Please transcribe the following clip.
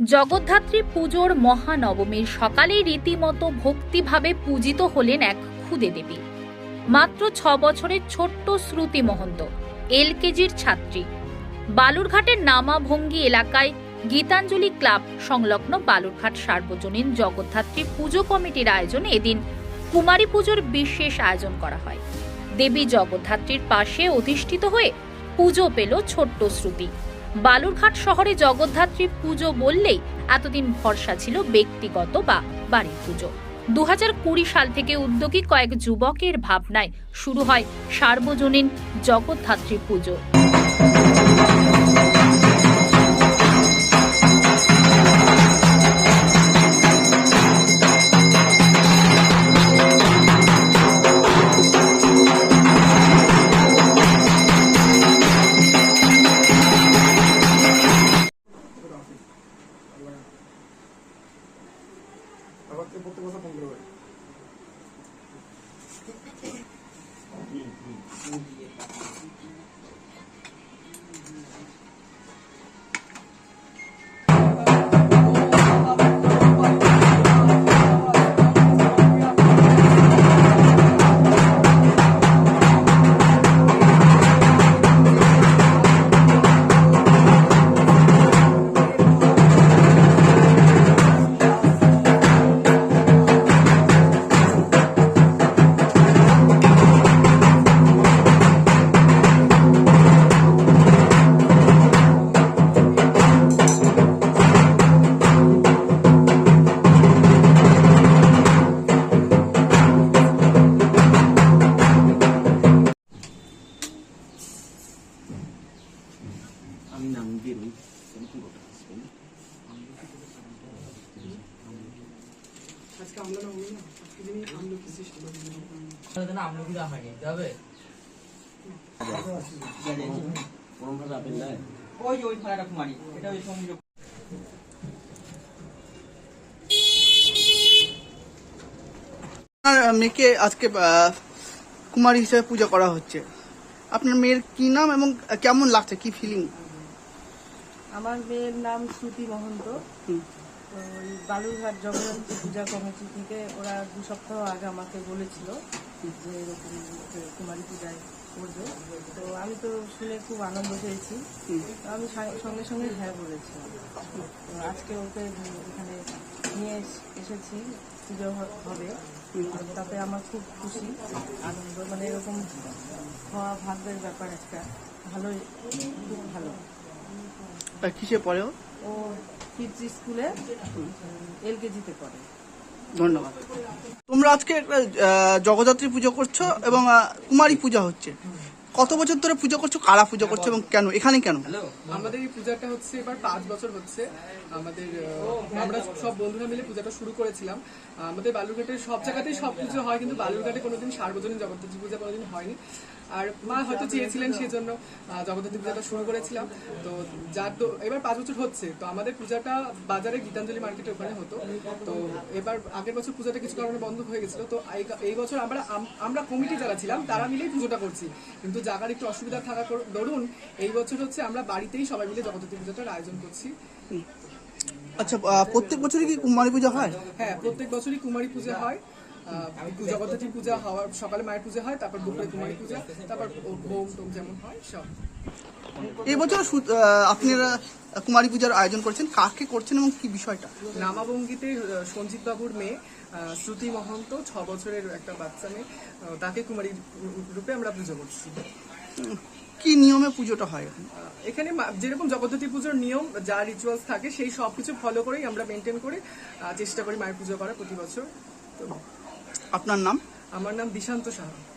জগদ্ধাত্রী পুজোর মহানবমীর সকালেই রীতিমতো ভক্তিভাবে পূজিত হলেন এক খুদে দেবী মাত্র ছ বছরের ছোট্ট শ্রুতি মহন্ত, এলকেজির ছাত্রী। বালুরঘাটের নামাভঙ্গি এলাকায় গীতাঞ্জলি ক্লাব সংলগ্ন বালুরঘাট সার্বজনীন জগদ্ধাত্রী পুজো কমিটির আয়োজনে এদিন কুমারী পুজোর বিশেষ আয়োজন করা হয়। দেবী জগদ্ধাত্রীর পাশে অধিষ্ঠিত হয়ে পুজো পেল ছোট্ট শ্রুতি। বালুরঘাট শহরে জগদ্ধাত্রী পুজো বললেই এতদিন ভরসা ছিল ব্যক্তিগত বা বাড়ির পুজো। দু সাল থেকে উদ্যোগী কয়েক যুবকের ভাবনায় শুরু হয় সার্বজনীন জগদ্ধাত্রী পুজো। আমি নাম দিয়ে দিই তুমি কি করতে পারছি আজকে আমরা না হই না আজকে দিনই আমরা সৃষ্টি করি তাহলে না আমলকি দেওয়া হয়নি দিতে হবে? কোনোভাবে আপেল দেয় ওই ওই থানাটা কুমারী এটা ওই সমুদ্র আপনার মেয়েকে আজকে কুমারী হিসেবে পূজা করা হচ্ছে। আপনার মেয়ের কি নাম এবং কেমন লাগছে কি ফিলিং আমার মেয়ের নাম শ্রুতি মহন্ত। তো ওই বালুরঘাট জগন্নাথ পূজা কমিটি থেকে ওরা দু সপ্তাহ আগে আমাকে বলেছিল যে এরকম কুমারী পূজায় করবে। তো আমি তো শুনে খুব আনন্দ পেয়েছি। আমি সঙ্গে সঙ্গে হ্যাঁ বলেছিলাম। তো আজকে ওকে এখানে নিয়ে এসেছি পুজো হবে। তাতে আমার খুব খুশি। আনন্দ মানে এরকম হওয়া ভাগ্যের ব্যাপার একটা। ভালোই খুব ভালো। কিসে পড়েও ও? কিডস স্কুলে এলকেজিতে পড়ে। ধন্যবাদ। তোমরা আজকে একটা জগদ্ধাত্রী পুজো করছ এবং কুমারী পূজা হচ্ছে। কত বছর ধরে পুজো করছ? কারা পুজো করছ এবং কেন? এখানে কেন? আমাদের এই পূজাটা হচ্ছে এবার পাঁচ বছর হচ্ছে। আমাদের আমরা সব বন্ধুরা মিলে পূজাটা শুরু করেছিলাম। আমাদের বালুরঘাটের সব জায়গাতেই সব পুজো হয় কিন্তু বালুরঘাটে কোনোদিন সার্বজনীন জগদ্ধাত্রী পূজা কোনোদিন হয়নি। আর মা হয়তো চেয়েছিলেন সেজন্য জগদ্ধাত্রী পূজাটা শুরু করেছিলাম। তো যার তো এবার পাঁচ বছর হচ্ছে তো আমাদের পূজাটা বাজারে গীতাঞ্জলি মার্কেটের ওখানে হতো। তো এবার আগের বছর পূজাটা কিছু কারণে বন্ধ হয়ে গেছিল। তো এই- বছর আমরা আমরা কমিটি যারা ছিলাম তারা মিলেই পুজোটা করছি। কিন্তু জায়গার একটু অসুবিধা থাকা দরুন এই বছর হচ্ছে আমরা বাড়িতেই সবাই মিলে জগদ্ধাত্রী পূজাটার আয়োজন করছি। আচ্ছা প্রত্যেক বছরই কি কুমারী পূজা হয়? হ্যাঁ প্রত্যেক বছরই কুমারী পূজা হয়। আহ, জগদ্ধাত্রী পূজা হওয়ার সকালে মায়ের পূজা হয় তারপর দুপুরে কুমারী পূজা তারপর টোম যেমন হয় সব। এই বছর সু- আহ, আপনারা কুমারী পূজার আয়োজন করছেন কাকে করছেন এবং কি বিষয়টা? নামাবঙ্গিতে সঞ্জিত বাবুর মেয়ে শ্রুতি মহন্ত ছ বছরের একটা বাচ্চা মেয়ে তাকে কুমারী রূপে আমরা পুজো করছি। কি নিয়মে পুজোটা হয়? এখানে যেরকম জগদ্ধাত্রী পুজোর নিয়ম যা রিচুয়ালস থাকে সেই সব কিছু ফলো করেই আমরা মেনটেন করে চেষ্টা করি মায়ের পুজো করা প্রতি বছর। তো আপনার নাম? আমার নাম দিশান্ত সাহা।